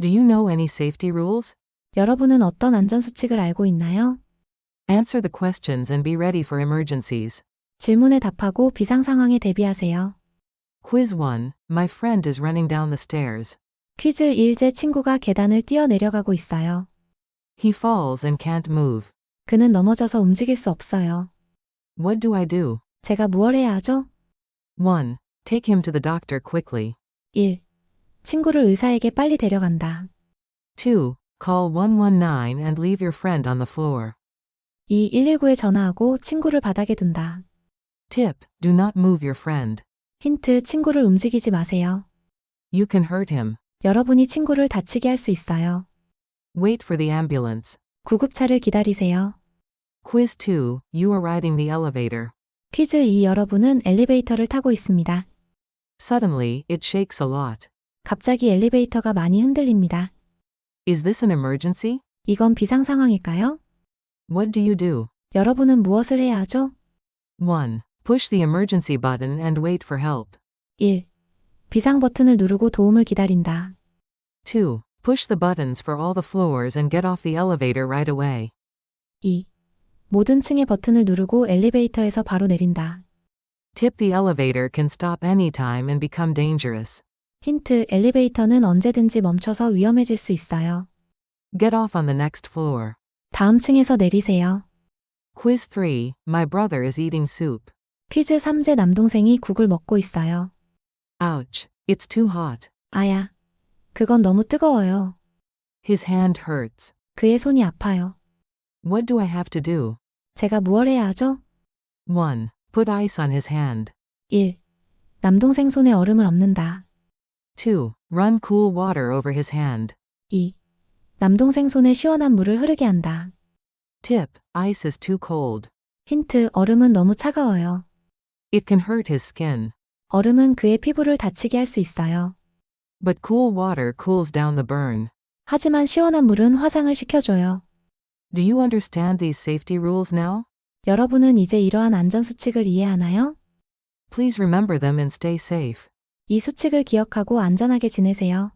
Do you know any safety rules? 여러분은 어떤 안전수칙을 알고 있나요? Answer the questions and be ready for emergencies. 질문에 답하고 비상 상황에 대비하세요. Quiz 1. My friend is running down the stairs. 퀴즈 1. 제 친구가 계단을 뛰어 내려가고 있어요. He falls and can't move. 그는 넘어져서 움직일 수 없어요. What do I do? 제가 무얼 해야 하죠? 1. Take him to the doctor quickly. 1. 친구를 의사에게 빨리 데려간다. 2. Call 119 and leave your friend on the floor. 2. 119에 전화하고 친구를 바닥에 둔다. Tip. Do not move your friend. 힌트, 친구를 움직이지 마세요. You can hurt him. 여러분이 친구를 다치게 할 수 있어요. Wait for the ambulance. 구급차를 기다리세요. Quiz 2. You are riding the elevator. 퀴즈 2. 여러분은 엘리베이터를 타고 있습니다. Suddenly, it shakes a lot. 갑자기 엘리베이터가 많이 흔들립니다. Is this an emergency? 이건 비상 상황일까요? What do you do? 여러분은 무엇을 해야 하죠? 1. Push the emergency button and wait for help. 1. 비상 버튼을 누르고 도움을 기다린다. 2. Push the buttons for all the floors and get off the elevator right away. 2. 모든 층의 버튼을 누르고 엘리베이터에서 바로 내린다. Tip the elevator can stop anytime and become dangerous. 힌트, 엘리베이터는 언제든지 멈춰서 위험해질 수 있어요. Get off on the next floor. 다음 층에서 내리세요. Quiz 3. My brother is eating soup. 퀴즈 3제 남동생이 국을 먹고 있어요. Ouch. It's too hot. 아야. 그건 너무 뜨거워요. His hand hurts. 그의 손이 아파요. What do I have to do? 제가 무얼 해야 하죠? 1. Put ice on his hand. 1. 남동생 손에 얼음을 엎는다. 2. Run cool water over his hand. 2. 남동생 손에 시원한 물을 흐르게 한다. Tip. Ice is too cold. 힌트, 얼음은 너무 차가워요. It can hurt his skin. 얼음은 그의 피부를 다치게 할 수 있어요. But cool water cools down the burn. 하지만 시원한 물은 화상을 시켜줘요. Do you understand these safety rules now? 여러분은 이제 이러한 안전수칙을 이해하나요? Please remember them and stay safe. 이 수칙을 기억하고 안전하게 지내세요.